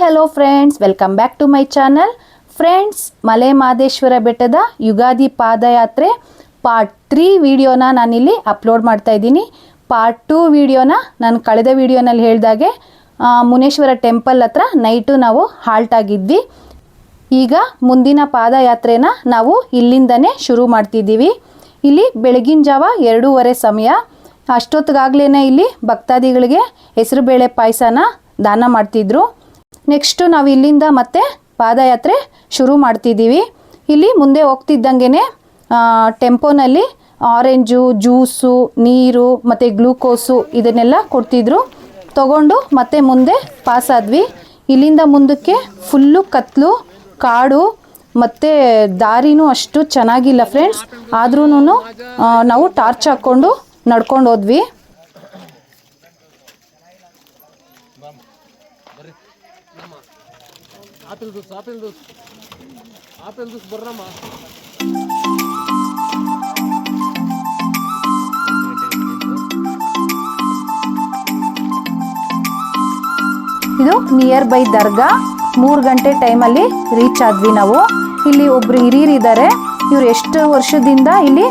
Hello friends, welcome back to my channel. Friends Male Madeshwara ಬೆಟ್ಟದ ಯುಗಾದಿ ಪಾದಯಾತ್ರೆ part three ವಿಡಿಯೋನ ನಾನಿಲ್ಲಿ ಅಪ್ಲೋಡ್ ಮಾಡ್ತಾ ಇದ್ದೀನಿ. ಪಾರ್ಟ್ ಟೂ ವಿಡಿಯೋನ ನಾನು ಕಳೆದ ವಿಡಿಯೋನಲ್ಲಿ ಹೇಳಿದಾಗೆ ಮುನೇಶ್ವರ ಟೆಂಪಲ್ ಹತ್ರ ನೈಟು ನಾವು ಹಾಲ್ಟ್ ಆಗಿದ್ವಿ. ಈಗ ಮುಂದಿನ ಪಾದಯಾತ್ರೆನ ನಾವು ಇಲ್ಲಿಂದನೇ ಶುರು ಮಾಡ್ತಿದ್ದೀವಿ. ಇಲ್ಲಿ ಬೆಳಗಿನ ಜಾವ ಎರಡೂವರೆ ಸಮಯ. ಅಷ್ಟೊತ್ತಿಗಾಗ್ಲೇ ಇಲ್ಲಿ ಭಕ್ತಾದಿಗಳಿಗೆ ಹೆಸರುಬೇಳೆ ಪಾಯಸನ ದಾನ ಮಾಡ್ತಿದ್ರು. ನೆಕ್ಸ್ಟು ನಾವು ಇಲ್ಲಿಂದ ಮತ್ತೆ ಪಾದಯಾತ್ರೆ ಶುರು ಮಾಡ್ತಿದ್ದೀವಿ. ಇಲ್ಲಿ ಮುಂದೆ ಹೋಗ್ತಿದ್ದಂಗೆ ಟೆಂಪೋನಲ್ಲಿ ಆರೆಂಜು ಜ್ಯೂಸು ನೀರು, ಮತ್ತು ಗ್ಲೂಕೋಸು ಇದನ್ನೆಲ್ಲ ಕೊಡ್ತಿದ್ರು. ತಗೊಂಡು ಮತ್ತೆ ಮುಂದೆ ಪಾಸ್ ಆದ್ವಿ. ಇಲ್ಲಿಂದ ಮುಂದಕ್ಕೆ ಫುಲ್ಲು ಕತ್ಲು, ಕಾಡು, ಮತ್ತು ದಾರಿನೂ ಅಷ್ಟು ಚೆನ್ನಾಗಿಲ್ಲ ಫ್ರೆಂಡ್ಸ್ ಆದ್ರೂ ನಾವು ಟಾರ್ಚ್ ಹಾಕ್ಕೊಂಡು ನಡ್ಕೊಂಡು ಹೋದ್ವಿ. Apple juice apple juice. Apple juice ಬರ್ರಮ್ಮ. ಇದು ನಿಯರ್ ಬೈ ದರ್ಗಾ. ಮೂರು ಗಂಟೆ ಟೈಮಲ್ಲಿ ರೀಚ್ ಆದ್ವಿ ನಾವು. ಇಲ್ಲಿ ಒಬ್ರು ಹಿರಿಯರಿದ್ದಾರೆ. ಇವ್ರು ಎಷ್ಟು ವರ್ಷದಿಂದ ಇಲ್ಲಿ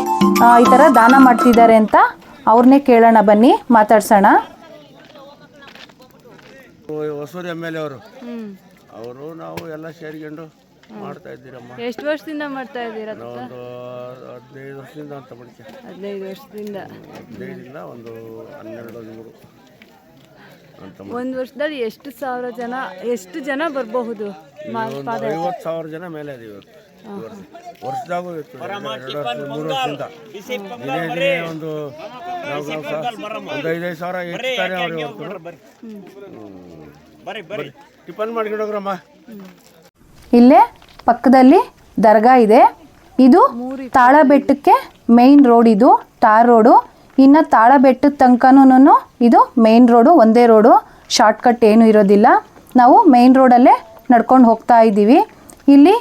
ಈ ಥರ ದಾನ ಮಾಡ್ತಿದ್ದಾರೆ ಅಂತ ಅವ್ರನ್ನೇ ಕೇಳೋಣ ಬನ್ನಿ ಮಾತಾಡ್ಸೋಣ. ಹೊಸೂರು ಎಂ ಎಲ್ ಎ ಅವರು. ಅವರು ನಾವು ಎಲ್ಲ ಸೇರ್ಕೊಂಡು ಮಾಡ್ತಾ ಇದ್ದೀರಮ್ಮ. ಎಷ್ಟು ವರ್ಷದಿಂದ ಮಾಡ್ತಾ ಇದ್ದೀರಾ ಒಂದು ಹದಿನೈದು ವರ್ಷದಿಂದ ಅಂತ ಬಿಡ್ತೀವಿ ಹದಿನೈದು ವರ್ಷದಿಂದ. ಹದಿನೈದಿಂದ ಒಂದು ಹನ್ನೆರಡು ಹದಿಮೂರು ಅಂತ ಒಂದು ವರ್ಷದಲ್ಲಿ ಎಷ್ಟು ಸಾವಿರ ಜನ ಎಷ್ಟು ಜನ ಬರಬಹುದು? ಒಂದು ಐವತ್ತು ಸಾವಿರ ಜನ ಮೇಲೆ ಅದೀವಿ ಇವತ್ತು. ವರ್ಷ. ವರ್ಷದಾಗೂ ಇತ್ತು ಎರಡು ವರ್ಷ ಮೂರು ವರ್ಷದಿಂದ. ದಿನೇ ದಿನೇ ಒಂದು ನಾವು ನಾವು ಸಹ ಒಂದು ಐದೈದು ಸಾವಿರ ಹೆಚ್ಚುತ್ತಾರೆ ಅವ್ರು ಇವತ್ತು. ಬರ್ರಿ. ಇಲ್ಲೇ ಪಕ್ಕದಲ್ಲಿ ದರ್ಗಾ ಇದೆ. ಇದು ತಾಳಬೆಟ್ಟಕ್ಕೆ ಮೇನ್ ರೋಡ್ ಇದು ಟಾರ್ ರೋಡು ಇನ್ನು ತಾಳಬೆಟ್ಟದ ತನಕನೂ ಇದು ಮೇನ್ ರೋಡು ಒಂದೇ ರೋಡು ಶಾರ್ಟ್ಕಟ್ ಏನು ಇರೋದಿಲ್ಲ. ನಾವು ಮೇನ್ ರೋಡಲ್ಲೇ ನಡ್ಕೊಂಡು ಹೋಗ್ತಾ ಇದ್ದೀವಿ. ಇಲ್ಲಿ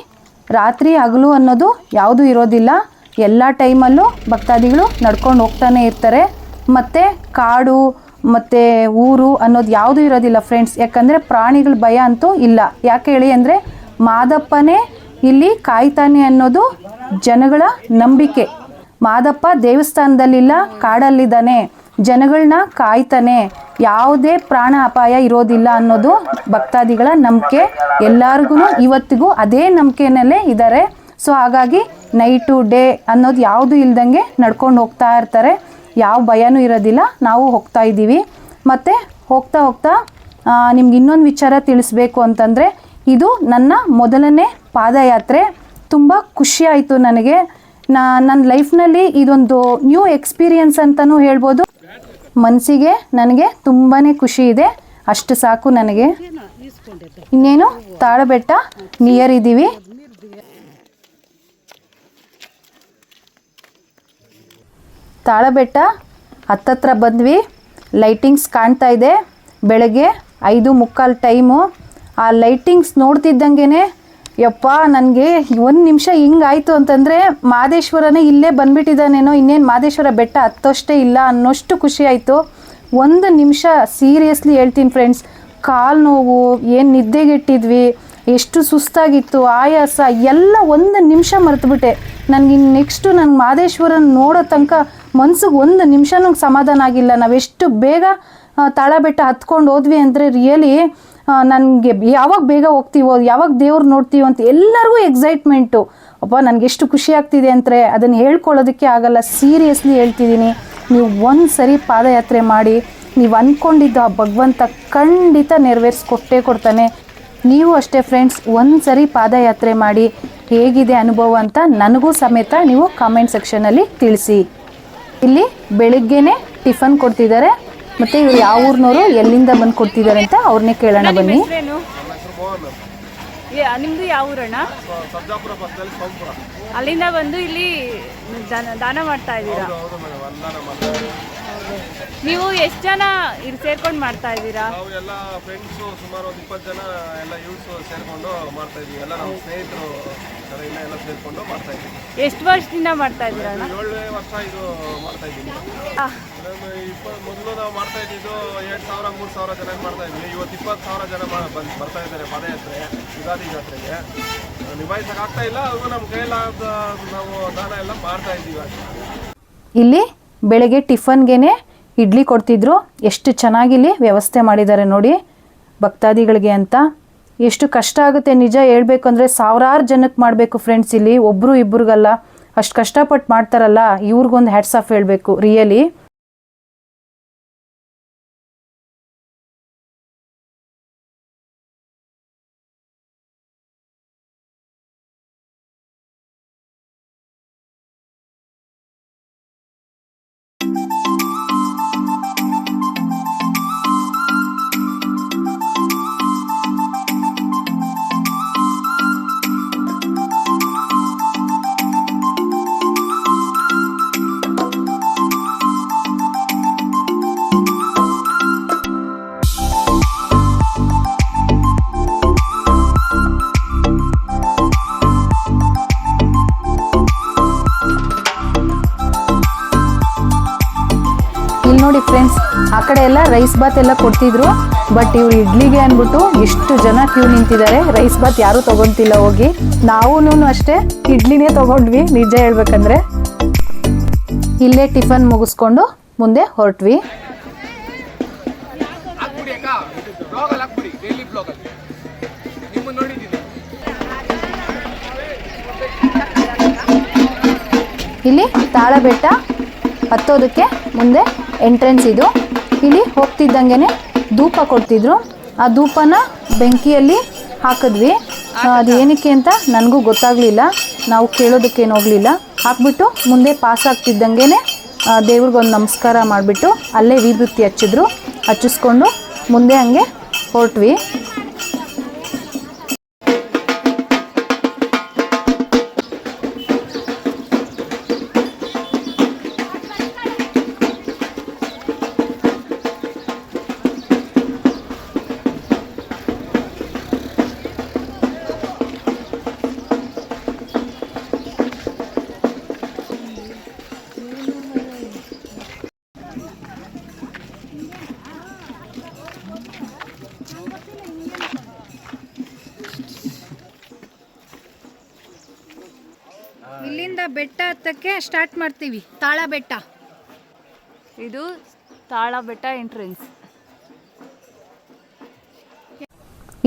ರಾತ್ರಿ ಹಗಲು ಅನ್ನೋದು ಯಾವುದು ಇರೋದಿಲ್ಲ. ಎಲ್ಲ ಟೈಮಲ್ಲೂ ಭಕ್ತಾದಿಗಳು ನಡ್ಕೊಂಡು ಹೋಗ್ತಾನೆ ಇರ್ತಾರೆ. ಮತ್ತು ಕಾಡು ಮತ್ತು ಊರು ಅನ್ನೋದು ಯಾವುದೂ ಇರೋದಿಲ್ಲ ಫ್ರೆಂಡ್ಸ್ ಯಾಕಂದರೆ ಪ್ರಾಣಿಗಳ ಭಯ ಅಂತೂ ಇಲ್ಲ. ಯಾಕೆ ಹೇಳಿ ಅಂದರೆ ಮಾದಪ್ಪನೇ ಇಲ್ಲಿ ಕಾಯ್ತಾನೆ ಅನ್ನೋದು ಜನಗಳ ನಂಬಿಕೆ. ಮಾದಪ್ಪ ದೇವಸ್ಥಾನದಲ್ಲಿಲ್ಲ, ಕಾಡಲ್ಲಿದ್ದಾನೆ. ಜನಗಳನ್ನ ಕಾಯ್ತಾನೆ. ಯಾವುದೇ ಪ್ರಾಣ ಅಪಾಯ ಇರೋದಿಲ್ಲ ಅನ್ನೋದು ಭಕ್ತಾದಿಗಳ ನಂಬಿಕೆ. ಎಲ್ಲರಿಗೂ ಇವತ್ತಿಗೂ ಅದೇ ನಂಬಿಕೆನಲ್ಲೇ ಇದ್ದಾರೆ. ಸೊ ಹಾಗಾಗಿ ನೈಟು ಡೇ ಅನ್ನೋದು ಯಾವುದು ಇಲ್ದಂಗೆ ನಡ್ಕೊಂಡು ಹೋಗ್ತಾ ಇರ್ತಾರೆ. ಯಾವ ಭಯನೂ ಇರೋದಿಲ್ಲ. ನಾವು ಹೋಗ್ತಾ ಇದ್ದೀವಿ. ಮತ್ತು ಹೋಗ್ತಾ ಹೋಗ್ತಾ ನಿಮ್ಗೆ ಇನ್ನೊಂದು ವಿಚಾರ ತಿಳಿಸ್ಬೇಕು ಅಂತಂದರೆ, ಇದು ನನ್ನ ಮೊದಲನೇ ಪಾದಯಾತ್ರೆ. ತುಂಬ ಖುಷಿ ಆಯಿತು ನನಗೆ. ನಾ, ನನ್ನ ಲೈಫ್ನಲ್ಲಿ ಇದೊಂದು ನ್ಯೂ ಎಕ್ಸ್ಪೀರಿಯನ್ಸ್ ಅಂತಲೂ ಹೇಳ್ಬೋದು. ಮನಸ್ಸಿಗೆ ನನಗೆ ತುಂಬಾ ಖುಷಿ ಇದೆ. ಅಷ್ಟು ಸಾಕು ನನಗೆ. ಇನ್ನೇನು, ತಾಳಬೆಟ್ಟ, ನಿಯರ್ ಇದ್ದೀವಿ. ತಾಳಬೆಟ್ಟ ಹತ್ತತ್ರ ಬಂದ್ವಿ. ಲೈಟಿಂಗ್ಸ್ ಕಾಣ್ತಾ ಇದೆ. ಬೆಳಗ್ಗೆ ಐದು ಮುಕ್ಕಾಲು ಟೈಮು ಆ ಲೈಟಿಂಗ್ಸ್ ನೋಡ್ತಿದ್ದಂಗೆ ಯಪ್ಪ ನನಗೆ ಒಂದು ನಿಮಿಷ ಹಿಂಗಾಯಿತು ಅಂತಂದರೆ ಮಾದೇಶ್ವರನೇ ಇಲ್ಲೇ ಬಂದುಬಿಟ್ಟಿದ್ದಾನೇನೋ, ಇನ್ನೇನು ಮಾದೇಶ್ವರ ಬೆಟ್ಟ ಹತ್ತೋಷ್ಟೇ ಇಲ್ಲ ಅನ್ನೋಷ್ಟು ಖುಷಿ ಆಯಿತು. ಒಂದು ನಿಮಿಷ ಸೀರಿಯಸ್ಲಿ ಹೇಳ್ತೀನಿ ಫ್ರೆಂಡ್ಸ್ ಕಾಲು ನೋವು, ಏನು ನಿದ್ದೆಗೆಟ್ಟಿದ್ವಿ, ಎಷ್ಟು ಸುಸ್ತಾಗಿತ್ತು, ಆಯಾಸ, ಎಲ್ಲ ಒಂದು ನಿಮಿಷ ಮರೆತುಬಿಟ್ಟೆ. ನನಗೆ ನೆಕ್ಸ್ಟು ನನಗೆ ಮಾದೇಶ್ವರನ ನೋಡೋ ತನಕ ಮನ್ಸಿಗೆ ಒಂದು ನಿಮಿಷ ನಂಗೆ ಸಮಾಧಾನ ಆಗಿಲ್ಲ. ನಾವೆಷ್ಟು ಬೇಗ ತಾಳ ಬೆಟ್ಟ ಹತ್ಕೊಂಡು ಹೋದ್ವಿ ಅಂದರೆ ರಿಯಲಿ ನನಗೆ ಯಾವಾಗ ಬೇಗ ಹೋಗ್ತೀವೋ, ಯಾವಾಗ ದೇವ್ರು ನೋಡ್ತೀವೋ ಅಂತ ಎಲ್ಲರಿಗೂ ಎಕ್ಸೈಟ್ಮೆಂಟು ಅಪ್ಪ, ನನಗೆ ಎಷ್ಟು ಖುಷಿ ಆಗ್ತಿದೆ ಅಂದರೆ ಅದನ್ನು ಹೇಳ್ಕೊಳ್ಳೋದಕ್ಕೆ ಆಗಲ್ಲ. ಸೀರಿಯಸ್ಲಿ ಹೇಳ್ತಿದ್ದೀನಿ. ನೀವು ಒಂದು ಸರಿ ಪಾದಯಾತ್ರೆ ಮಾಡಿ, ನೀವು ಅಂದ್ಕೊಂಡಿದ್ದು ಆ ಭಗವಂತ ಖಂಡಿತ ನೆರವೇರಿಸ್ಕೊಟ್ಟೇ ಕೊಡ್ತಾನೆ. ನೀವು ಅಷ್ಟೇ ಫ್ರೆಂಡ್ಸ್ ಒಂದು ಸರಿ ಪಾದಯಾತ್ರೆ ಮಾಡಿ, ಹೇಗಿದೆ ಅನುಭವ ಅಂತ ನನಗೂ ಸಮೇತ ನೀವು ಕಾಮೆಂಟ್ ಸೆಕ್ಷನಲ್ಲಿ ತಿಳಿಸಿ. ಇಲ್ಲಿ ಬೆಳಿಗ್ಗೆನೆ ಟಿಫನ್ ಕೊಡ್ತಿದ್ದಾರೆ. ಮತ್ತು ಇವ್ರು ಯಾವ ಊರಿನವರು ಎಲ್ಲಿಂದ ಬಂದು ಕೊಡ್ತಿದ್ದಾರೆ ಅಂತ ಅವ್ರನ್ನೇ ಕೇಳೋಣ ಬನ್ನಿ. ನಿಮ್ದು ಯಾವ ಊರಣ್ಣ? ಅಲ್ಲಿಂದ ಬಂದು ಇಲ್ಲಿ ದಾನ ದಾನ ಮಾಡ್ತಾ ಇದ್ದೀರಾ? ನೀವು ಎಷ್ಟು ಜನ ಇಲ್ಲಿ ಸೇರ್ಕೊಂಡು ಮಾಡ್ತಾ ಇದ್ದೀರಾ? ಎಲ್ಲ ಫ್ರೆಂಡ್ಸು ಸುಮಾರು ಒಂದು ಇಪ್ಪತ್ತು ಜನ ಎಲ್ಲ ಯೂತ್ಸು ಸೇರ್ಕೊಂಡು ಮಾಡ್ತಾ ಇದ್ದೀವಿ. ಎಲ್ಲ ನಮ್ಮ ಸ್ನೇಹಿತರು ಇಲ್ಲ ಎಲ್ಲ ಸೇರಿಕೊಂಡು ಮಾಡ್ತಾ ಇದ್ದೀವಿ. ಎಷ್ಟು ವರ್ಷದಿಂದ ಮಾಡ್ತಾ ಇದ್ದೀರಾ ಅಣ್ಣ? ಏಳನೇ ವರ್ಷ ಇದು ಮಾಡ್ತಾ ಇದ್ದೀವಿ ಇದೊಂದು ಮೊದಲು ನಾವು ಮಾಡ್ತಾ ಇದ್ದಿದ್ದು ಎರಡು ಸಾವಿರ ಮೂರು ಸಾವಿರ ಜನ ಮಾಡ್ತಾ ಇದ್ವಿ. ಇವತ್ತು ಇಪ್ಪತ್ತು ಸಾವಿರ ಜನ ಬಂದು ಬಂದ್ ಬರ್ತಾ ಇದ್ದಾರೆ ಪದಯಾತ್ರೆ ಯುಗಾದಿ ಜಾತ್ರೆಗೆ. ನಿಭಾಯಿಸಕ್ಕೆ ಆಗ್ತಾ ಇಲ್ಲ ಅದು ನಮ್ಮ ಕೈಲಾದ ನಾವು ದಾನ ಎಲ್ಲ ಮಾಡ್ತಾ ಇದ್ದೀವಿ ಇಲ್ಲಿ ಬೆಳಗ್ಗೆ ಟಿಫನ್ಗೆನೆ ಇಡ್ಲಿ ಕೊಡ್ತಿದ್ರು. ಎಷ್ಟು ಚೆನ್ನಾಗಿಲ್ಲಿ ವ್ಯವಸ್ಥೆ ಮಾಡಿದ್ದಾರೆ ನೋಡಿ ಭಕ್ತಾದಿಗಳಿಗೆ ಅಂತ. ಎಷ್ಟು ಕಷ್ಟ ಆಗುತ್ತೆ ನಿಜ ಹೇಳ್ಬೇಕು ಅಂದರೆ ಸಾವಿರಾರು ಜನಕ್ಕೆ ಮಾಡಬೇಕು ಫ್ರೆಂಡ್ಸ್ ಇಲ್ಲಿ ಒಬ್ಬರು ಇಬ್ಬರಿಗಲ್ಲ ಅಷ್ಟು ಕಷ್ಟಪಟ್ಟು ಮಾಡ್ತಾರಲ್ಲ, ಇವ್ರಿಗೊಂದು ಹ್ಯಾಟ್ಸ್ ಆಫ್ ಹೇಳಬೇಕು ರಿಯಲಿ ಕಡೆ ಎಲ್ಲ ರೈಸ್ ಬಾತ್ ಎಲ್ಲ ಕೊಡ್ತಿದ್ರು ಬಟ್ ಇವ್ರು ಇಡ್ಲಿಗೆ ಅಂದ್ಬಿಟ್ಟು ಎಷ್ಟು ಜನ ಕ್ಯೂ ನಿಂತಿದ್ದಾರೆ. ರೈಸ್ ಬಾತ್ ಯಾರೂ ತಗೊಂತಿಲ್ಲ ಹೋಗಿ. ನಾವು ಅಷ್ಟೇ ಇಡ್ಲಿನೇ ತಗೊಂಡ್ವಿ ನಿಜ ಹೇಳ್ಬೇಕಂದ್ರೆ. ಇಲ್ಲೇ ಟಿಫನ್ ಮುಗಿಸ್ಕೊಂಡು ಮುಂದೆ ಹೊರಟ್ವಿ. ಇಲ್ಲಿ ತಾಳ ಬೆಟ್ಟ ಹತ್ತೋದಕ್ಕೆ ಮುಂದೆ ಎಂಟ್ರೆನ್ಸ್ ಇದು. ಇಲ್ಲಿ ಹೋಗ್ತಿದ್ದಂಗೆ ಧೂಪ ಕೊಡ್ತಿದ್ರು. ಆ ಧೂಪನ ಬೆಂಕಿಯಲ್ಲಿ ಹಾಕಿದ್ವಿ. ಅದು ಏನಕ್ಕೆ ಅಂತ ನನಗೂ ಗೊತ್ತಾಗಲಿಲ್ಲ. ನಾವು ಕೇಳೋದಕ್ಕೇನು ಹೋಗಲಿಲ್ಲ. ಹಾಕ್ಬಿಟ್ಟು ಮುಂದೆ ಪಾಸ್ ಆಗ್ತಿದ್ದಂಗೆ ದೇವ್ರಿಗೊಂದು ನಮಸ್ಕಾರ ಮಾಡಿಬಿಟ್ಟು ಅಲ್ಲೇ ವಿಭೂತಿ ಹಚ್ಚಿದ್ರು. ಹಚ್ಚಿಸ್ಕೊಂಡು ಮುಂದೆ ಹಂಗೆ ಹೊರಟ್ವಿ. ಹತ್ತಕ್ಕೆ ಸ್ಟಾರ್ಟ್ ಮಾಡ್ತೀವಿ. ತಾಳ ಬೆಟ್ಟ. ಇದು ತಾಳ ಬೆಟ್ಟ ಎಂಟ್ರೆನ್ಸ್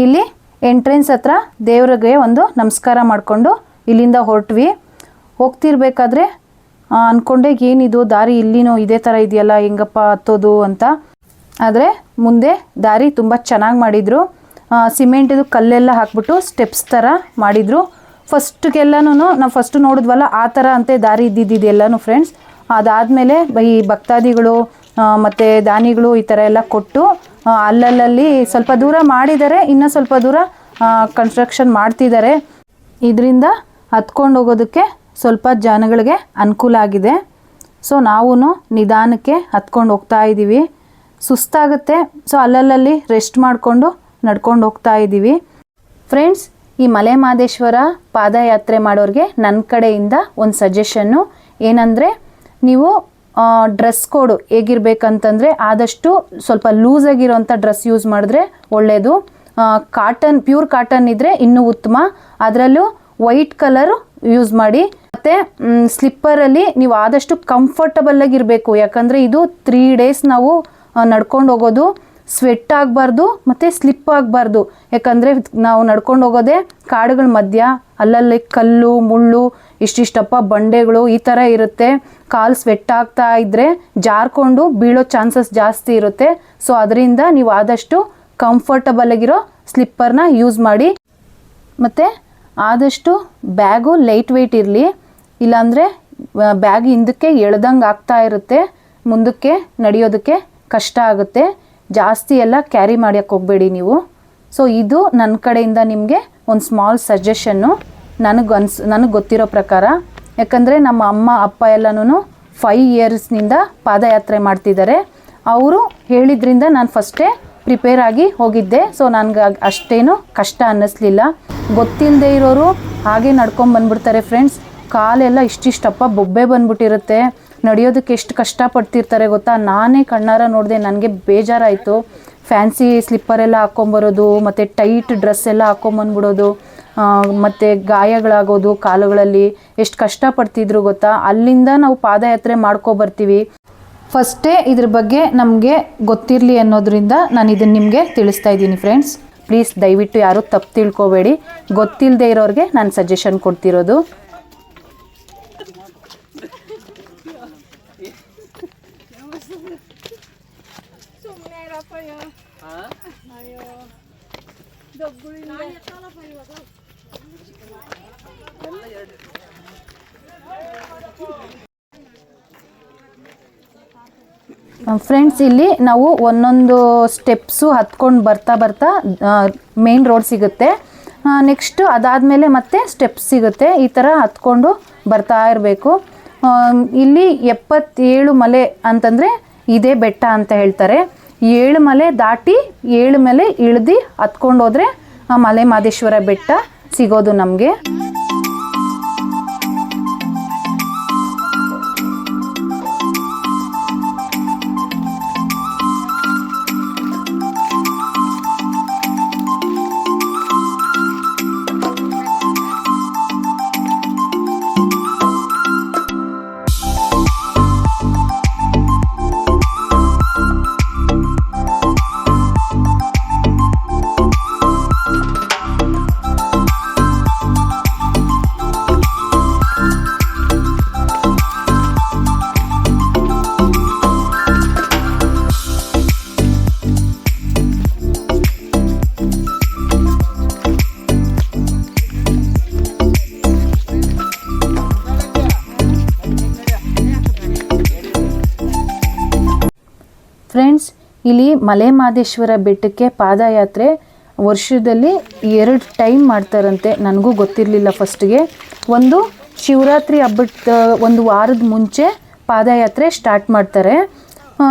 ಇಲ್ಲಿ ಎಂಟ್ರೆನ್ಸ್ ಹತ್ರ ದೇವ್ರಿಗೆ ಒಂದು ನಮಸ್ಕಾರ ಮಾಡಿಕೊಂಡು ಇಲ್ಲಿಂದ ಹೊರಟ್ವಿ. ಹೋಗ್ತಿರ್ಬೇಕಾದ್ರೆ ಅಂದ್ಕೊಂಡೆ ಏನಿದು, ದಾರಿ ಇಲ್ಲಿನೂ ಇದೇ ಥರ ಇದೆಯಲ್ಲ, ಹೆಂಗಪ್ಪ ಹತ್ತೋದು ಅಂತ. ಆದರೆ ಮುಂದೆ ದಾರಿ ತುಂಬ ಚೆನ್ನಾಗಿ ಮಾಡಿದರು. ಸಿಮೆಂಟಿದು ಕಲ್ಲೆಲ್ಲ ಹಾಕ್ಬಿಟ್ಟು ಸ್ಟೆಪ್ಸ್ ಥರ ಮಾಡಿದರು. ಫಸ್ಟ್ಗೆಲ್ಲನೂ ನಾವು ಫಸ್ಟ್ ನೋಡಿದ್ವಲ್ಲ, ಆ ಥರ ಅಂತೆ ದಾರಿ ಇದ್ದಿದ್ದೆಲ್ಲನೂ ಫ್ರೆಂಡ್ಸ್ ಅದಾದಮೇಲೆ ಈ ಭಕ್ತಾದಿಗಳು ಮತ್ತು ದಾನಿಗಳು ಈ ಥರ ಎಲ್ಲ ಕೊಟ್ಟು ಅಲ್ಲಲ್ಲಿ ಸ್ವಲ್ಪ ದೂರ ಮಾಡಿದ್ದಾರೆ ಇನ್ನೂ ಸ್ವಲ್ಪ ದೂರ ಕನ್ಸ್ಟ್ರಕ್ಷನ್ ಮಾಡ್ತಿದ್ದಾರೆ. ಇದರಿಂದ ಹತ್ಕೊಂಡು ಹೋಗೋದಕ್ಕೆ ಸ್ವಲ್ಪ ಜನಗಳಿಗೆ ಅನುಕೂಲ ಆಗಿದೆ. ಸೊ ನಾವು ನಿಧಾನಕ್ಕೆ ಹತ್ಕೊಂಡು ಹೋಗ್ತಾ ಇದ್ದೀವಿ. ಸುಸ್ತಾಗುತ್ತೆ. ಸೊ ಅಲ್ಲಲ್ಲಿ ರೆಸ್ಟ್ ಮಾಡಿಕೊಂಡು ನಡ್ಕೊಂಡು ಹೋಗ್ತಾ ಇದ್ದೀವಿ. ಫ್ರೆಂಡ್ಸ್ ಈ ಮಲೆ ಮಹದೇಶ್ವರ ಪಾದಯಾತ್ರೆ ಮಾಡೋರಿಗೆ ನನ್ನ ಕಡೆಯಿಂದ ಒಂದು ಸಜೆಷನ್ನು ಏನಂದರೆ, ನೀವು ಡ್ರೆಸ್ ಕೋಡು ಹೇಗಿರ್ಬೇಕಂತಂದರೆ ಆದಷ್ಟು ಸ್ವಲ್ಪ ಲೂಸಾಗಿರೋಂಥ ಡ್ರೆಸ್ ಯೂಸ್ ಮಾಡಿದ್ರೆ ಒಳ್ಳೆಯದು ಕಾಟನ್ ಪ್ಯೂರ್ ಕಾಟನ್ ಇದ್ದರೆ ಇನ್ನೂ ಉತ್ತಮ. ಅದರಲ್ಲೂ ವೈಟ್ ಕಲರು ಯೂಸ್ ಮಾಡಿ. ಮತ್ತು ಸ್ಲಿಪ್ಪರಲ್ಲಿ ನೀವು ಆದಷ್ಟು ಕಂಫರ್ಟಬಲ್ ಆಗಿರಬೇಕು. ಯಾಕಂದರೆ ಇದು ತ್ರೀ ಡೇಸ್ ನಾವು ನಡ್ಕೊಂಡು ಹೋಗೋದು. ಸ್ವೆಟ್ ಆಗಬಾರ್ದು ಮತ್ತು ಸ್ಲಿಪ್ ಆಗಬಾರ್ದು. ಯಾಕಂದರೆ ನಾವು ನಡ್ಕೊಂಡು ಹೋಗೋದೇ ಕಾಡುಗಳ ಮಧ್ಯ. ಅಲ್ಲಲ್ಲಿ ಕಲ್ಲು, ಮುಳ್ಳು, ಇಷ್ಟಿಷ್ಟಪ್ಪ ಬಂಡೆಗಳು ಈ ಥರ ಇರುತ್ತೆ. ಕಾಲು ಸ್ವೆಟ್ ಆಗ್ತಾ ಇದ್ದರೆ ಜಾರ್ಕೊಂಡು ಬೀಳೋ ಚಾನ್ಸಸ್ ಜಾಸ್ತಿ ಇರುತ್ತೆ. ಸೊ ಅದರಿಂದ ನೀವು ಆದಷ್ಟು ಕಂಫರ್ಟಬಲ್ ಆಗಿರೋ ಸ್ಲಿಪ್ಪರ್ನ ಯೂಸ್ ಮಾಡಿ. ಮತ್ತು ಆದಷ್ಟು ಬ್ಯಾಗು ಲೈಟ್ ವೆಯ್ಟ್ ಇರಲಿ. ಇಲ್ಲಾಂದರೆ ಬ್ಯಾಗ್ ಹಿಂದಕ್ಕೆ ಎಳ್ದಂಗೆ ಆಗ್ತಾ ಇರುತ್ತೆ. ಮುಂದಕ್ಕೆ ನಡೆಯೋದಕ್ಕೆ ಕಷ್ಟ ಆಗುತ್ತೆ. ಜಾಸ್ತಿ ಎಲ್ಲ ಕ್ಯಾರಿ ಮಾಡೋಕ್ಕೆ ಹೋಗಬೇಡಿ ನೀವು. ಸೊ ಇದು ನನ್ನ ಕಡೆಯಿಂದ ನಿಮಗೆ ಒಂದು ಸ್ಮಾಲ್ ಸಜೆಷನ್ನು ನನಗೆ ಅನ್ಸ್, ನನಗೆ ಗೊತ್ತಿರೋ ಪ್ರಕಾರ. ಯಾಕಂದರೆ ನಮ್ಮ ಅಮ್ಮ, ಅಪ್ಪ ಎಲ್ಲನೂ ಫೈವ್ ಇಯರ್ಸ್ನಿಂದ ಪಾದಯಾತ್ರೆ ಮಾಡ್ತಿದ್ದಾರೆ. ಅವರು ಹೇಳಿದ್ರಿಂದ ನಾನು ಫಸ್ಟೇ ಪ್ರಿಪೇರ್ ಆಗಿ ಹೋಗಿದ್ದೆ. ಸೊ ನನಗೆ ಅಷ್ಟೇನು ಕಷ್ಟ ಅನ್ನಿಸ್ಲಿಲ್ಲ. ಗೊತ್ತಿಲ್ಲದೆ ಇರೋರು ಹಾಗೆ ನಡ್ಕೊಂಡು ಬಂದ್ಬಿಡ್ತಾರೆ ಫ್ರೆಂಡ್ಸ್ ಕಾಲೆಲ್ಲ ಇಷ್ಟಿಷ್ಟಪ್ಪ ಬೊಬ್ಬೆ ಬಂದ್ಬಿಟ್ಟಿರುತ್ತೆ. ನಡೆಯೋದಕ್ಕೆ ಎಷ್ಟು ಕಷ್ಟಪಡ್ತಿರ್ತಾರೆ ಗೊತ್ತಾ? ನಾನೇ ಕಣ್ಣಾರ ನೋಡಿದೆ ನನಗೆ ಬೇಜಾರಾಯಿತು. ಫ್ಯಾನ್ಸಿ ಸ್ಲಿಪ್ಪರ್ ಎಲ್ಲ ಹಾಕ್ಕೊಂಬರೋದು ಮತ್ತು ಟೈಟ್ ಡ್ರೆಸ್ ಎಲ್ಲ ಹಾಕ್ಕೊಂಬಂದ್ಬಿಡೋದು ಮತ್ತು ಗಾಯಗಳಾಗೋದು ಕಾಲುಗಳಲ್ಲಿ ಎಷ್ಟು ಕಷ್ಟಪಡ್ತಿದ್ರು ಗೊತ್ತಾ? ಅಲ್ಲಿಂದ ನಾವು ಪಾದಯಾತ್ರೆ ಮಾಡ್ಕೊಬರ್ತೀವಿ. ಫಸ್ಟೇ ಇದ್ರ ಬಗ್ಗೆ ನಮಗೆ ಗೊತ್ತಿರಲಿ ಅನ್ನೋದ್ರಿಂದ ನಾನು ಇದನ್ನು ನಿಮಗೆ ತಿಳಿಸ್ತಾ ಇದ್ದೀನಿ ಫ್ರೆಂಡ್ಸ್ ಪ್ಲೀಸ್ ದಯವಿಟ್ಟು ಯಾರೂ ತಪ್ಪು ತಿಳ್ಕೊಬೇಡಿ. ಗೊತ್ತಿಲ್ಲದೆ ಇರೋರಿಗೆ ನಾನು ಸಜೆಷನ್ ಕೊಡ್ತಿರೋದು. ಫ್ರೆಂಡ್ಸ್ ಇಲ್ಲಿ ನಾವು ಒಂದೊಂದು ಸ್ಟೆಪ್ಸು ಹತ್ಕೊಂಡು ಬರ್ತಾ ಬರ್ತಾ ಮೇನ್ ರೋಡ್ ಸಿಗುತ್ತೆ. ನೆಕ್ಸ್ಟ್ ಅದಾದಮೇಲೆ ಮತ್ತೆ ಸ್ಟೆಪ್ಸ್ ಸಿಗುತ್ತೆ. ಈ ಥರ ಹತ್ಕೊಂಡು ಬರ್ತಾ ಇರಬೇಕು. ಇಲ್ಲಿ ಎಪ್ಪತ್ತೇಳು ಮಲೆ ಅಂತಂದರೆ ಇದೇ ಬೆಟ್ಟ ಅಂತ ಹೇಳ್ತಾರೆ. ಏಳು ಮಲೆ ದಾಟಿ ಏಳು ಮಲೆ ಇಳ್ದು ಹತ್ಕೊಂಡು ಆ ಮಲೆ ಮಾದೇಶ್ವರ ಬೆಟ್ಟ ಸಿಗೋದು ನಮಗೆ. ಮಲೆ ಮಾದೇಶ್ವರ ಬೆಟ್ಟಕ್ಕೆ ಪಾದಯಾತ್ರೆ ವರ್ಷದಲ್ಲಿ ಎರಡು ಟೈಮ್ ಮಾಡ್ತಾರಂತೆ. ನನಗೂ ಗೊತ್ತಿರಲಿಲ್ಲ ಫಸ್ಟ್ಗೆ. ಒಂದು ಶಿವರಾತ್ರಿ ಹಬ್ಬದ, ಒಂದು ವಾರದ ಮುಂಚೆ ಪಾದಯಾತ್ರೆ ಸ್ಟಾರ್ಟ್ ಮಾಡ್ತಾರೆ.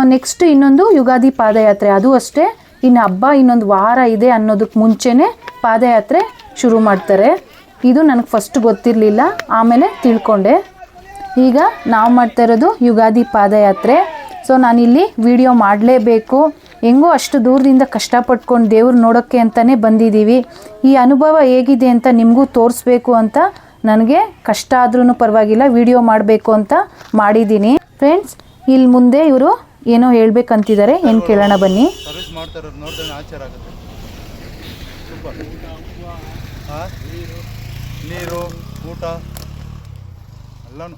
ನೆಕ್ಸ್ಟ್ ಇನ್ನೊಂದು ಯುಗಾದಿ ಪಾದಯಾತ್ರೆ. ಅದು ಅಷ್ಟೇ. ಇನ್ನು ಹಬ್ಬ ಇನ್ನೊಂದು ವಾರ ಇದೆ ಅನ್ನೋದಕ್ಕೆ ಮುಂಚೆನೇ ಪಾದಯಾತ್ರೆ ಶುರು ಮಾಡ್ತಾರೆ. ಇದು ನನಗೆ ಫಸ್ಟ್ ಗೊತ್ತಿರಲಿಲ್ಲ. ಆಮೇಲೆ ತಿಳ್ಕೊಂಡೆ. ಈಗ ನಾವು ಮಾಡ್ತಾ ಇರೋದು ಯುಗಾದಿ ಪಾದಯಾತ್ರೆ. ಸೊ ನಾನಿಲ್ಲಿ ವಿಡಿಯೋ ಮಾಡಲೇಬೇಕು. ಹೆಂಗೋ ಅಷ್ಟು ದೂರದಿಂದ ಕಷ್ಟಪಟ್ಕೊಂಡು ದೇವ್ರು ನೋಡೋಕ್ಕೆ ಅಂತಲೇ ಬಂದಿದ್ದೀವಿ. ಈ ಅನುಭವ ಹೇಗಿದೆ ಅಂತ ನಿಮಗೂ ತೋರಿಸ್ಬೇಕು ಅಂತ ನನಗೆ ಕಷ್ಟ ಆದ್ರೂ ಪರವಾಗಿಲ್ಲ ವಿಡಿಯೋ ಮಾಡಬೇಕು ಅಂತ ಮಾಡಿದ್ದೀನಿ. ಫ್ರೆಂಡ್ಸ್ ಇಲ್ಲಿ ಮುಂದೆ ಇವರು ಏನೋ ಹೇಳ್ಬೇಕಂತಿದ್ದಾರೆ. ಏನು ಕೇಳೋಣ ಬನ್ನಿ. ನೀರು ಊಟ ಎಲ್ಲನೂ.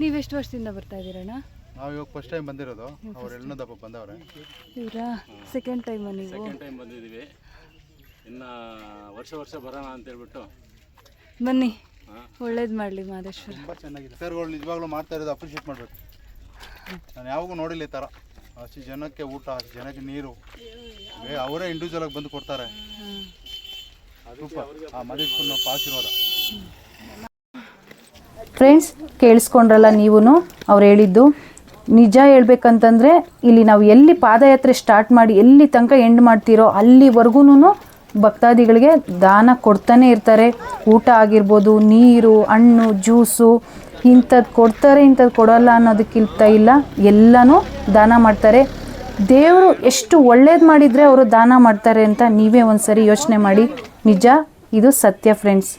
ನೀವೆಷ್ಟು ವರ್ಷದಿಂದ ಬರ್ತಾ ಇದ್ದೀರಣ್ಣ? ನಾವು ಇವಾಗ ಫಸ್ಟ್ ಟೈಮ್ ಬಂದಿರೋದು. ಅವ್ರು ಎಣ್ಣೆ ದಪ್ಪ ಬಂದವ್ರೆ. ಇವರಾ? ಸೆಕೆಂಡ್ ಟೈಮ್ ನೀವು? ಸೆಕೆಂಡ್ ಟೈಮ್ ಬಂದಿದ್ದೀವಿ ಇನ್ನು ವರ್ಷ ವರ್ಷ ಬರೋಣ ಅಂತೇಳ್ಬಿಟ್ಟು ಬನ್ನಿ. ಒಳ್ಳೇದು ಮಾಡಲಿ ಮಾದೇಶ್ವರ. ತುಂಬ ಚೆನ್ನಾಗಿದೆ. ಸರ್ಗಳು ನಿಜವಾಗ್ಲೂ ಮಾಡ್ತಾ ಇರೋದು ಅಪ್ರಿಷಿಯೇಟ್ ಮಾಡಬೇಕು. ನಾನು ಯಾವಾಗೂ ನೋಡಿಲ್ಲ ಈ ಥರ ಅಷ್ಟು ಜನಕ್ಕೆ ಊಟ ಅಷ್ಟು ಜನಕ್ಕೆ ನೀರು. ಏ ಅವರೇ ಇಂಡಿವಿಜುವಲ್ ಆಗಿ ಬಂದು ಕೊಡ್ತಾರೆ. ಆ ಮದೇಶ್ವರನ ಆಶೀರ್ವಾದ. ಫ್ರೆಂಡ್ಸ್ ಕೇಳಿಸ್ಕೊಂಡ್ರಲ್ಲ ನೀವೂ ಅವ್ರು ಹೇಳಿದ್ದು. ನಿಜ ಹೇಳ್ಬೇಕಂತಂದರೆ ಇಲ್ಲಿ ನಾವು ಎಲ್ಲಿ ಪಾದಯಾತ್ರೆ ಸ್ಟಾರ್ಟ್ ಮಾಡಿ ಎಲ್ಲಿ ತನಕ ಎಂಡ್ ಮಾಡ್ತೀರೋ ಅಲ್ಲಿವರೆಗೂ ಭಕ್ತಾದಿಗಳಿಗೆ ದಾನ ಕೊಡ್ತಾನೆ ಇರ್ತಾರೆ. ಊಟ ಆಗಿರ್ಬೋದು, ನೀರು, ಹಣ್ಣು, ಜ್ಯೂಸು ಇಂಥದ್ದು ಕೊಡ್ತಾರೆ ಇಂಥದ್ದು ಕೊಡಲ್ಲ ಅನ್ನೋದಕ್ಕಿಂತ ಇಲ್ಲ. ಎಲ್ಲನೂ ದಾನ ಮಾಡ್ತಾರೆ. ದೇವರು ಎಷ್ಟು ಒಳ್ಳೇದು ಮಾಡಿದರೆ ಅವರು ದಾನ ಮಾಡ್ತಾರೆ ಅಂತ ನೀವೇ ಒಂದು ಸರಿ ಯೋಚನೆ ಮಾಡಿ. ನಿಜ, ಇದು ಸತ್ಯ ಫ್ರೆಂಡ್ಸ್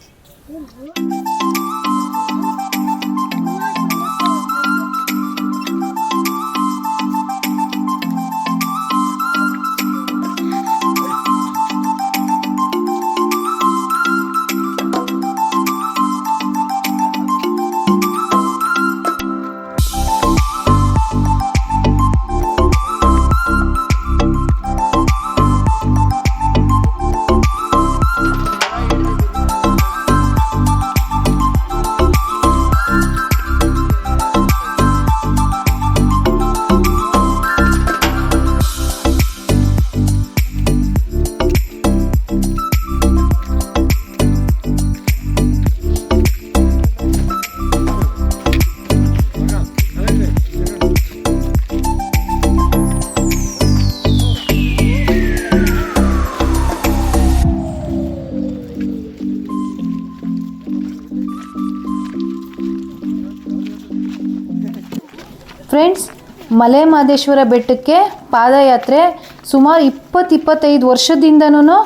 ಫ್ರೆಂಡ್ಸ್ ಮಲೆ ಮಹದೇಶ್ವರ ಬೆಟ್ಟಕ್ಕೆ ಪಾದಯಾತ್ರೆ ಸುಮಾರು ಇಪ್ಪತ್ತು ಇಪ್ಪತ್ತೈದು ವರ್ಷದಿಂದನೂ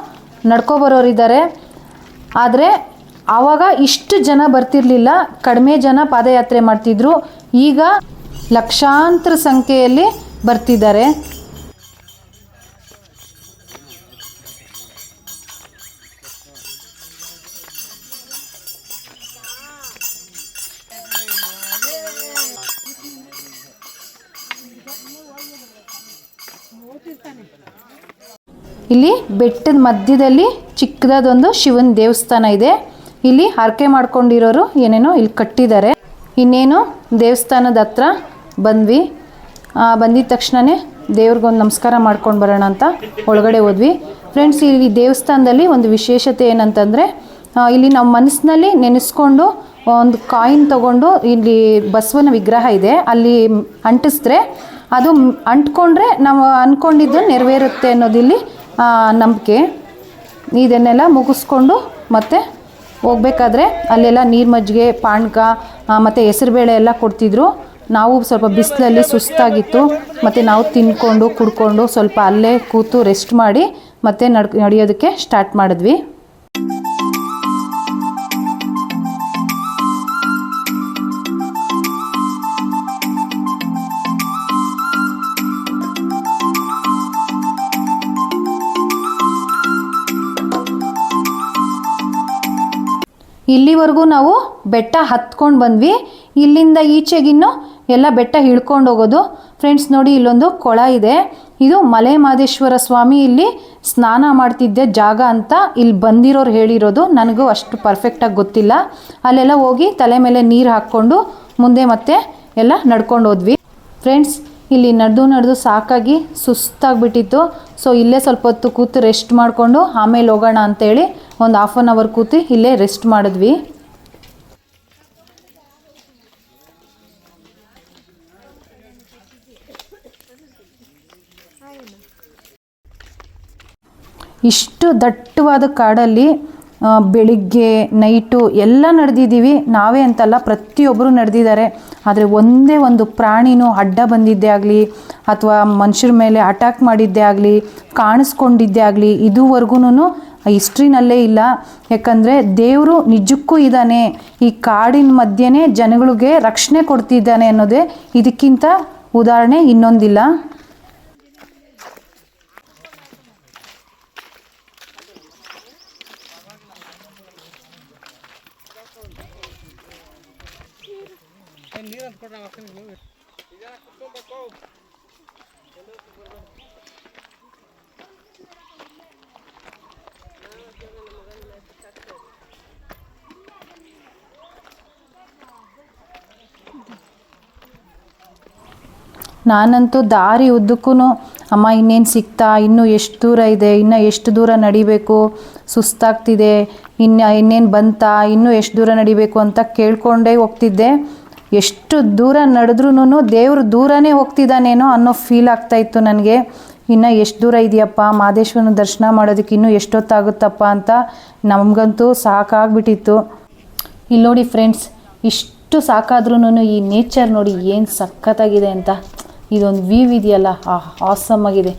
ನಡ್ಕೊಬರೋರಿದ್ದಾರೆ. ಆದರೆ, ಆವಾಗ ಇಷ್ಟು ಜನ ಬರ್ತಿರ್ಲಿಲ್ಲ. ಕಡಿಮೆ ಜನ ಪಾದಯಾತ್ರೆ ಮಾಡ್ತಿದ್ರು. ಈಗ ಲಕ್ಷಾಂತರ ಸಂಖ್ಯೆಯಲ್ಲಿ ಬರ್ತಿದ್ದಾರೆ. ಇಲ್ಲಿ ಬೆಟ್ಟದ ಮಧ್ಯದಲ್ಲಿ ಚಿಕ್ಕದಾದೊಂದು ಶಿವನ ದೇವಸ್ಥಾನ ಇದೆ. ಇಲ್ಲಿ ಹರಕೆ ಮಾಡ್ಕೊಂಡಿರೋರು ಏನೇನೋ ಇಲ್ಲಿ ಕಟ್ಟಿದ್ದಾರೆ. ಇನ್ನೇನು ದೇವಸ್ಥಾನದ ಹತ್ರ ಬಂದ್ವಿ. ಬಂದಿದ ತಕ್ಷಣವೇ ದೇವ್ರಿಗೊಂದು ನಮಸ್ಕಾರ ಮಾಡ್ಕೊಂಡು ಬರೋಣ ಅಂತ ಒಳಗಡೆ ಹೋದ್ವಿ. ಫ್ರೆಂಡ್ಸ್ ಇಲ್ಲಿ ದೇವಸ್ಥಾನದಲ್ಲಿ ಒಂದು ವಿಶೇಷತೆ ಏನಂತಂದರೆ ಇಲ್ಲಿ ನಮ್ಮ ಮನಸ್ಸಿನಲ್ಲಿ ನೆನೆಸ್ಕೊಂಡು ಒಂದು ಕಾಯಿನ್ ತಗೊಂಡು ಇಲ್ಲಿ ಬಸವನ ವಿಗ್ರಹ ಇದೆ. ಅಲ್ಲಿ ಅಂಟಿಸಿದ್ರೆ ಅದು ಅಂಟ್ಕೊಂಡ್ರೆ ನಾವು ಅಂದ್ಕೊಂಡಿದ್ದು ನೆರವೇರುತ್ತೆ ಅನ್ನೋದಿಲ್ಲಿ ನಂಬಿಕೆ. ಇದನ್ನೆಲ್ಲ ಮುಗಿಸ್ಕೊಂಡು ಮತ್ತೆ ಹೋಗ್ಬೇಕಾದ್ರೆ ಅಲ್ಲೆಲ್ಲ ನೀರು ಮಜ್ಜಿಗೆ ಪಾನಕ ಮತ್ತು ಹೆಸರುಬೇಳೆ ಎಲ್ಲ ಕೊಡ್ತಿದ್ರು. ನಾವು ಸ್ವಲ್ಪ ಬಿಸಿಲಲ್ಲಿ ಸುಸ್ತಾಗಿತ್ತು. ಮತ್ತು ನಾವು ತಿನ್ಕೊಂಡು ಕುಡ್ಕೊಂಡು ಸ್ವಲ್ಪ ಅಲ್ಲೇ ಕೂತು ರೆಸ್ಟ್ ಮಾಡಿ ಮತ್ತೆ ನಡ್ ನಡೆಯೋದಕ್ಕೆ ಸ್ಟಾರ್ಟ್ ಮಾಡಿದ್ವಿ. ಇಲ್ಲಿವರೆಗೂ ನಾವು ಬೆಟ್ಟ ಹತ್ಕೊಂಡು ಬಂದ್ವಿ. ಇಲ್ಲಿಂದ ಈಚೆಗಿನ್ನು ಎಲ್ಲ ಬೆಟ್ಟ ಇಳ್ಕೊಂಡು ಹೋಗೋದು. ಫ್ರೆಂಡ್ಸ್ ನೋಡಿ ಇಲ್ಲೊಂದು ಕೊಳ ಇದೆ. ಇದು ಮಲೆ ಮಹದೇಶ್ವರ ಸ್ವಾಮಿ ಇಲ್ಲಿ ಸ್ನಾನ ಮಾಡ್ತಿದ್ದೆ ಜಾಗ ಅಂತ ಇಲ್ಲಿ ಬಂದಿರೋರು ಹೇಳಿರೋದು. ನನಗೂ ಅಷ್ಟು ಪರ್ಫೆಕ್ಟಾಗಿ ಗೊತ್ತಿಲ್ಲ. ಅಲ್ಲೆಲ್ಲ ಹೋಗಿ ತಲೆ ಮೇಲೆ ನೀರು ಹಾಕ್ಕೊಂಡು ಮುಂದೆ ಮತ್ತೆ ಎಲ್ಲ ನಡ್ಕೊಂಡು ಹೋದ್ವಿ. ಫ್ರೆಂಡ್ಸ್ ಇಲ್ಲಿ ನಡೆದು ನಡೆದು ಸಾಕಾಗಿ ಸುಸ್ತಾಗಿಬಿಟ್ಟಿತ್ತು. ಸೊ ಇಲ್ಲೇ ಸ್ವಲ್ಪ ಹೊತ್ತು ಕೂತು ರೆಸ್ಟ್ ಮಾಡಿಕೊಂಡು ಆಮೇಲೆ ಹೋಗೋಣ ಅಂತೇಳಿ ಒಂದು ಹಾಫ್ ಆನ್ ಅವರ್ ಕೂತು ಇಲ್ಲೇ ರೆಸ್ಟ್ ಮಾಡಿದ್ವಿ. ಇಷ್ಟು ದಟ್ಟವಾದ ಕಾಡಲ್ಲಿ ಬೆಳಿಗ್ಗೆ ನೈಟು ಎಲ್ಲ ನಡೆದಿದ್ದೀವಿ. ನಾವೇ ಅಂತಲ್ಲ ಪ್ರತಿಯೊಬ್ಬರು ನಡೆದಿದ್ದಾರೆ. ಆದರೆ ಒಂದೇ ಒಂದು ಪ್ರಾಣಿನೂ ಅಡ್ಡ ಬಂದಿದ್ದೇ ಆಗಲಿ, ಅಥವಾ ಮನುಷ್ಯರ ಮೇಲೆ ಅಟ್ಯಾಕ್ ಮಾಡಿದ್ದೇ ಆಗಲಿ, ಕಾಣಿಸ್ಕೊಂಡಿದ್ದೇ ಆಗಲಿ ಇದುವರೆಗೂ ಹಿಸ್ಟ್ರಿನಲ್ಲೇ ಇಲ್ಲ. ಯಾಕಂದರೆ ದೇವರು ನಿಜಕ್ಕೂ ಇದ್ದಾನೆ. ಈ ಕಾಡಿನ ಮಧ್ಯೆನೇ ಜನಗಳಿಗೆ ರಕ್ಷಣೆ ಕೊಡ್ತಿದ್ದಾನೆ ಅನ್ನೋದೇ ಇದಕ್ಕಿಂತ ಉದಾಹರಣೆ ಇನ್ನೊಂದಿಲ್ಲ. ನಾನಂತೂ ದಾರಿ ಉದ್ದಕ್ಕೂ ಅಮ್ಮ ಇನ್ನೇನು ಸಿಗ್ತಾ ಇನ್ನೂ ಎಷ್ಟು ದೂರ ಇದೆ, ಇನ್ನು ಎಷ್ಟು ದೂರ ನಡಿಬೇಕು, ಸುಸ್ತಾಗ್ತಿದೆ, ಇನ್ನು ಇನ್ನೇನು ಬಂತಾ, ಇನ್ನೂ ಎಷ್ಟು ದೂರ ನಡಿಬೇಕು ಅಂತ ಕೇಳ್ಕೊಂಡೇ ಹೋಗ್ತಿದ್ದೆ. ಎಷ್ಟು ದೂರ ನಡೆದ್ರೂ ದೇವರು ದೂರನೇ ಹೋಗ್ತಿದ್ದಾನೇನೋ ಅನ್ನೋ ಫೀಲ್ ಆಗ್ತಾಯಿತ್ತು ನನಗೆ. ಇನ್ನು ಎಷ್ಟು ದೂರ ಇದೆಯಪ್ಪ, ಮಾದೇಶ್ವರನ ದರ್ಶನ ಮಾಡೋದಕ್ಕೆ ಇನ್ನೂ ಎಷ್ಟೊತ್ತಾಗುತ್ತಪ್ಪ ಅಂತ ನಮಗಂತೂ ಸಾಕಾಗ್ಬಿಟ್ಟಿತ್ತು. ಇಲ್ಲಿ ನೋಡಿ ಫ್ರೆಂಡ್ಸ್ ಇಷ್ಟು ಸಾಕಾದ್ರೂ ಈ ನೇಚರ್ ನೋಡಿ ಏನು ಸಖತ್ತಾಗಿದೆ ಅಂತ. ಇದೊಂದು ವ್ಯೂ ಇದೆಯಲ್ಲ ಆ ಆಸಮ್ ಆಗಿದೆ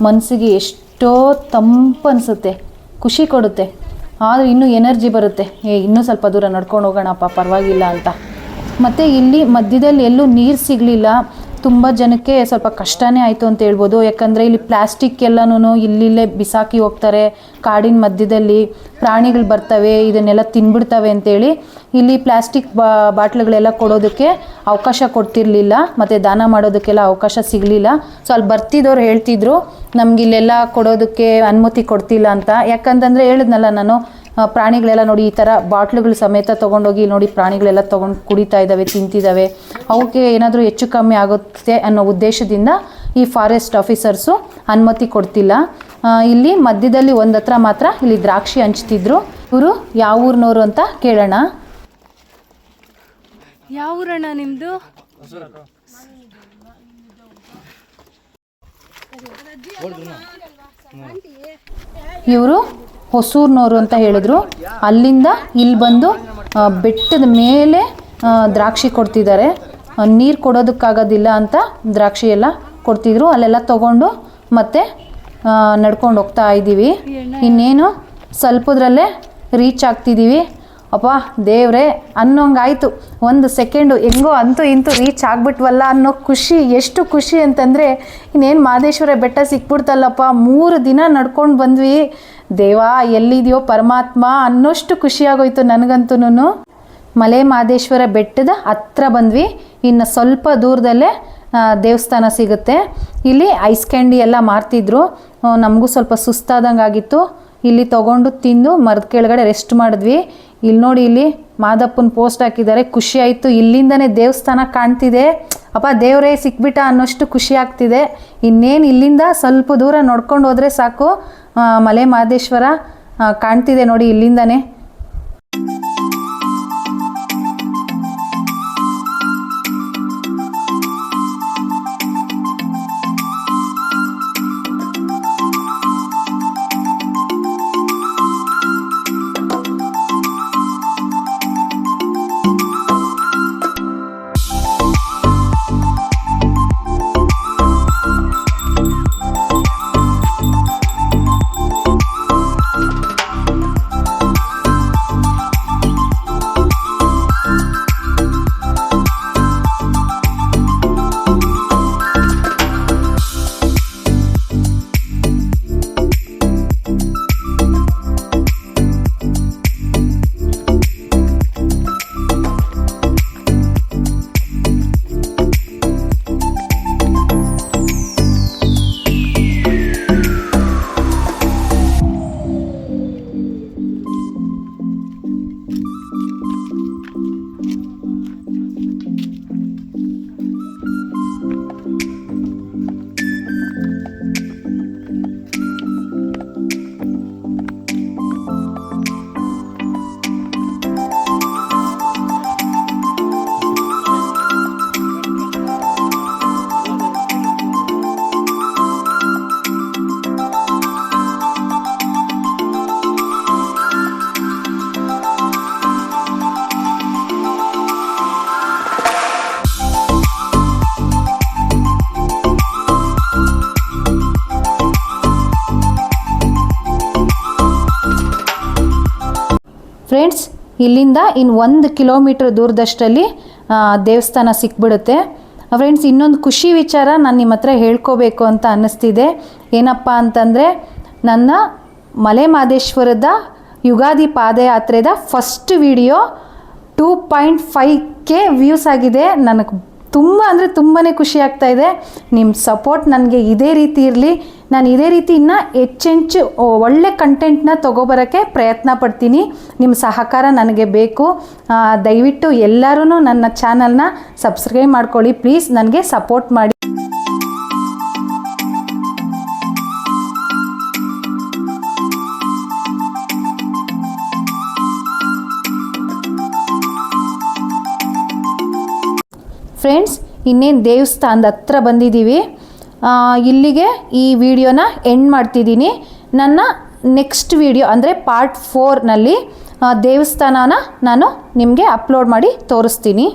ಮನಸ್ಸಿಗೆ ಎಷ್ಟೋ ತಂಪು ಅನಿಸುತ್ತೆ. ಖುಷಿ ಕೊಡುತ್ತೆ. ಆದರೂ ಇನ್ನೂ ಎನರ್ಜಿ ಬರುತ್ತೆ. ಏ, ಇನ್ನೂ ಸ್ವಲ್ಪ ದೂರ ನಡ್ಕೊಂಡು ಹೋಗೋಣಪ್ಪ ಪರವಾಗಿಲ್ಲ ಅಂತ. ಮತ್ತು ಇಲ್ಲಿ ಮಧ್ಯದಲ್ಲಿ ಎಲ್ಲೂ ನೀರು ಸಿಗಲಿಲ್ಲ. ತುಂಬ ಜನಕ್ಕೆ ಸ್ವಲ್ಪ ಕಷ್ಟನೇ ಆಯಿತು ಅಂತ ಹೇಳ್ಬೋದು. ಯಾಕಂದರೆ ಇಲ್ಲಿ ಪ್ಲಾಸ್ಟಿಕ್ ಎಲ್ಲನೂ ಇಲ್ಲಿಲ್ಲೇ ಬಿಸಾಕಿ ಹೋಗ್ತಾರೆ. ಕಾಡಿನ ಮಧ್ಯದಲ್ಲಿ ಪ್ರಾಣಿಗಳು ಬರ್ತವೆ, ಇದನ್ನೆಲ್ಲ ತಿನ್ಬಿಡ್ತವೆ ಅಂತೇಳಿ ಇಲ್ಲಿ ಪ್ಲಾಸ್ಟಿಕ್ ಬಾ, ಬಾಟ್ಲುಗಳೆಲ್ಲ ಕೊಡೋದಕ್ಕೆ ಅವಕಾಶ ಕೊಡ್ತಿರ್ಲಿಲ್ಲ. ಮತ್ತು ದಾನ ಮಾಡೋದಕ್ಕೆಲ್ಲ ಅವಕಾಶ ಸಿಗಲಿಲ್ಲ. ಸೊ ಅಲ್ಲಿ ಬರ್ತಿದ್ದವ್ರು ಹೇಳ್ತಿದ್ರು, ನಮ್ಗೆ ಇಲ್ಲೆಲ್ಲ ಕೊಡೋದಕ್ಕೆ ಅನುಮತಿ ಕೊಡ್ತಿಲ್ಲ ಅಂತ. ಯಾಕಂತಂದರೆ ಹೇಳಿದ್ನಲ್ಲ ನಾನು ಪ್ರಾಣಿಗಳೆಲ್ಲ ನೋಡಿ ಈ ಥರ ಬಾಟ್ಲುಗಳು ಸಮೇತ ತೊಗೊಂಡೋಗಿ ನೋಡಿ ಪ್ರಾಣಿಗಳೆಲ್ಲ ತೊಗೊಂಡು ಕುಡಿತಾ ಇದ್ದಾವೆ ತಿಂತಿದ್ದಾವೆ. ಅವಕ್ಕೆ ಏನಾದರೂ ಹೆಚ್ಚು ಕಮ್ಮಿ ಆಗುತ್ತೆ ಅನ್ನೋ ಉದ್ದೇಶದಿಂದ ಈ ಫಾರೆಸ್ಟ್ ಆಫೀಸರ್ಸು ಅನುಮತಿ ಕೊಡ್ತಿಲ್ಲ. ಇಲ್ಲಿ ಮಧ್ಯದಲ್ಲಿ ಒಂದು ಹತ್ರ ಮಾತ್ರ ಇಲ್ಲಿ ದ್ರಾಕ್ಷಿ ಹಂಚ್ತಿದ್ರು. ಇವರು ಯಾವ ಊರಿನವರು ಅಂತ ಕೇಳೋಣ. ಯಾವ ಊರಣ್ಣ ನಿಮ್ಮದು ಇವರು ಹೊಸೂರ್ನವರು ಅಂತ ಹೇಳಿದ್ರು. ಅಲ್ಲಿಂದ ಇಲ್ಲಿ ಬಂದು ಬೆಟ್ಟದ ಮೇಲೆ ದ್ರಾಕ್ಷಿ ಕೊಡ್ತಿದ್ದಾರೆ. ನೀರು ಕೊಡೋದಕ್ಕಾಗೋದಿಲ್ಲ ಅಂತ ದ್ರಾಕ್ಷಿ ಎಲ್ಲ ಕೊಡ್ತಿದ್ರು. ಅಲ್ಲೆಲ್ಲ ತೊಗೊಂಡು ಮತ್ತೆ ನಡ್ಕೊಂಡು ಹೋಗ್ತಾ ಇದ್ದೀವಿ. ಇನ್ನೇನು ಸ್ವಲ್ಪದ್ರಲ್ಲೇ ರೀಚ್ ಆಗ್ತಿದ್ದೀವಿ. ಅಪ್ಪ, ದೇವ್ರೆ, ಅನ್ನೋಂಗಾಯ್ತು. ಒಂದು ಸೆಕೆಂಡು ಹೆಂಗೋ ಅಂತೂ ಇಂತೂ ರೀಚ್ ಆಗ್ಬಿಟ್ವಲ್ಲ ಅನ್ನೋ ಖುಷಿ. ಎಷ್ಟು ಖುಷಿ ಅಂತಂದರೆ, ಇನ್ನೇನು ಮಾದೇಶ್ವರ ಬೆಟ್ಟ ಸಿಕ್ಬಿಡ್ತಲ್ಲಪ್ಪ. ಮೂರು ದಿನ ನಡ್ಕೊಂಡು ಬಂದ್ವಿ. ದೇವಾ, ಎಲ್ಲಿದೆಯೋ ಪರಮಾತ್ಮ ಅನ್ನೋಷ್ಟು ಖುಷಿಯಾಗೋಯ್ತು ನನಗಂತೂ ಮಲೆ ಮಾದೇಶ್ವರ ಬೆಟ್ಟದ ಹತ್ರ ಬಂದ್ವಿ. ಇನ್ನು ಸ್ವಲ್ಪ ದೂರದಲ್ಲೇ ದೇವಸ್ಥಾನ ಸಿಗುತ್ತೆ. ಇಲ್ಲಿ ಐಸ್ ಕ್ಯಾಂಡಿ ಎಲ್ಲ ಮಾರ್ತಿದ್ರು. ನಮಗೂ ಸ್ವಲ್ಪ ಸುಸ್ತಾದಂಗೆ ಆಗಿತ್ತು ಇಲ್ಲಿ ತೊಗೊಂಡು ತಿಂದು ಮರದ ಕೆಳಗಡೆ ರೆಸ್ಟ್ ಮಾಡಿದ್ವಿ. ಇಲ್ಲಿ ನೋಡಿ ಇಲ್ಲಿ ಮಾದಪ್ಪನ ಪೋಸ್ಟ್ ಹಾಕಿದ್ದಾರೆ. ಖುಷಿ ಆಯಿತು. ಇಲ್ಲಿಂದನೇ ದೇವಸ್ಥಾನ ಕಾಣ್ತಿದೆ. ಅಪ್ಪ, ದೇವರೇ, ಸಿಕ್ಬಿಟ್ಟ ಅನ್ನೋಷ್ಟು ಖುಷಿ ಆಗ್ತಿದೆ. ಇನ್ನೇನು ಇಲ್ಲಿಂದ ಸ್ವಲ್ಪ ದೂರ ನೋಡ್ಕೊಂಡು ಹೋದರೆ ಸಾಕು. ಮಲೆ ಮಹದೇಶ್ವರ ಕಾಣ್ತಿದೆ ನೋಡಿ ಇಲ್ಲಿಂದನೇ. ಇಲ್ಲಿಂದ ಇನ್ನು ಒಂದು ಕಿಲೋಮೀಟ್ರ್ ದೂರದಷ್ಟರಲ್ಲಿ ದೇವಸ್ಥಾನ ಸಿಕ್ಬಿಡುತ್ತೆ. ಫ್ರೆಂಡ್ಸ್ ಇನ್ನೊಂದು ಖುಷಿ ವಿಚಾರ ನಾನು ನಿಮ್ಮ ಹತ್ರ ಹೇಳ್ಕೋಬೇಕು ಅಂತ ಅನ್ನಿಸ್ತಿದೆ. ಏನಪ್ಪ ಅಂತಂದರೆ, ನನ್ನ ಮಲೆ ಮಾದೇಶ್ವರದ Ugadi ಪಾದಯಾತ್ರೆದ first video two point five K views ಆಗಿದೆ. ನನಗೆ ತುಂಬ ಅಂದರೆ ತುಂಬಾ ಖುಷಿ ಆಗ್ತಾ ಇದೆ. ನಿಮ್ಮ ಸಪೋರ್ಟ್ ನನಗೆ ಇದೇ ರೀತಿ ಇರಲಿ. ನಾನು ಇದೇ ರೀತಿ ಇನ್ನೂ ಹೆಚ್ಚೆಂಚು ಒಳ್ಳೆ ಕಂಟೆಂಟ್ನ ತೊಗೊಬರೋಕ್ಕೆ ಪ್ರಯತ್ನ ಪಡ್ತೀನಿ. ನಿಮ್ಮ ಸಹಕಾರ ನನಗೆ ಬೇಕು. ದಯವಿಟ್ಟು ಎಲ್ಲರೂ ನನ್ನ ಚಾನಲ್ನ ಸಬ್ಸ್ಕ್ರೈಬ್ ಮಾಡ್ಕೊಳ್ಳಿ. ಪ್ಲೀಸ್ ನನಗೆ ಸಪೋರ್ಟ್ ಮಾಡಿ. ಫ್ರೆಂಡ್ಸ್ ಇನ್ನೇನು ದೇವಸ್ಥಾನದ ಹತ್ರ ಬಂದಿದ್ದೀವಿ ಇಲ್ಲಿಗೆ ಈ ವಿಡಿಯೋನ ಎಂಡ್ ಮಾಡ್ತಿದ್ದೀನಿ. ನನ್ನ ನೆಕ್ಸ್ಟ್ ವಿಡಿಯೋ ಅಂದರೆ ಪಾರ್ಟ್ ಫೋರ್ನಲ್ಲಿ ದೇವಸ್ಥಾನನ ನಾನು ನಿಮಗೆ ಅಪ್ಲೋಡ್ ಮಾಡಿ ತೋರಿಸ್ತೀನಿ.